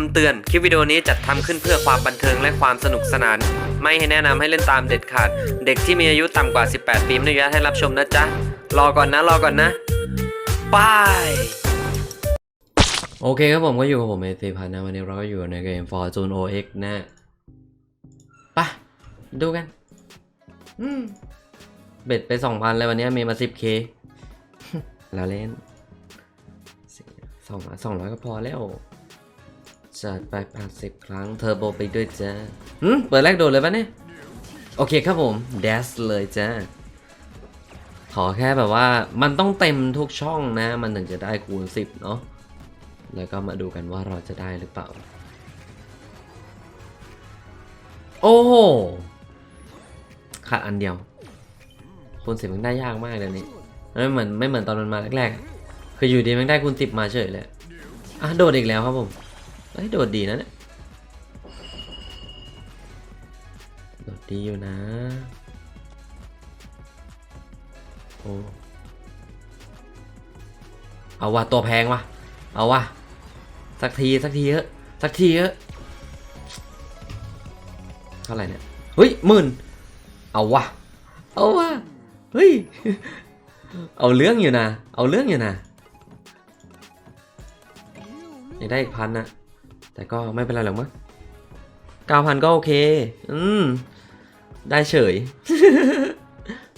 ำเตือน คลิปวิดีโอนี้จัดทำขึ้นเพื่อความบันเทิงและความสนุกสนาน ไม่ให้แนะนำให้เล่นตามเด็ดขาด เด็กที่มีอายุต่ำกว่า 18 ปีไม่อนุญาตให้รับชมนะจ๊ะ รอก่อนนะ รอก่อนนะบายโอเคครับผมก็อยู่กับผมเอซีพันนะวันนี้เราก็อยู่ในเกม Fortune OX นะไปะดูกัน อืม เบ็ดไป2,000เลยวันนี้มีมา 10k แล้วเล่นสองสองร้อยก็พอแล้ว จัดไปแปดสิบครั้งเทอร์โบไปด้วยจ้าหืมเปิดแรกโดดเลยปะเนี่ย โอเคครับผมเดสเลยจ้าขอแค่แบบว่ามันต้องเต็มทุกช่องนะ มันถึงจะได้คูณสิบเนาะแล้วก็มาดูกันว่าเราจะได้หรือเปล่า โอ้โหขาดอันเดียว คูณสิบมันได้ยากมากเลยนี่ไม่เหมือนไม่เหมือนตอนมันมาแรกๆ คืออยู่ดีมันได้คูณสิบมาเฉยเลยอะโดดอีกแล้วครับผม เอ้ยโดดดีนะเนี่ยโดดดีอยู่นะ โอ้เอาว่ะตัวแพงว่ะ เอาว่ะ สักทีสักทีเถอะสักทีเถอะเท่าไหร่เนี่ยเฮ้ยหมื่นเอาว่ะ เอาว่ะเฮ้ยเอาเรื่องอยู่นะ เอาเรื่องอยู่นะยากได้อีกพันนะ แต่ก็ไม่เป็นไรหรอกมั้งเก้าพันก็โอเค อืม ได้เฉย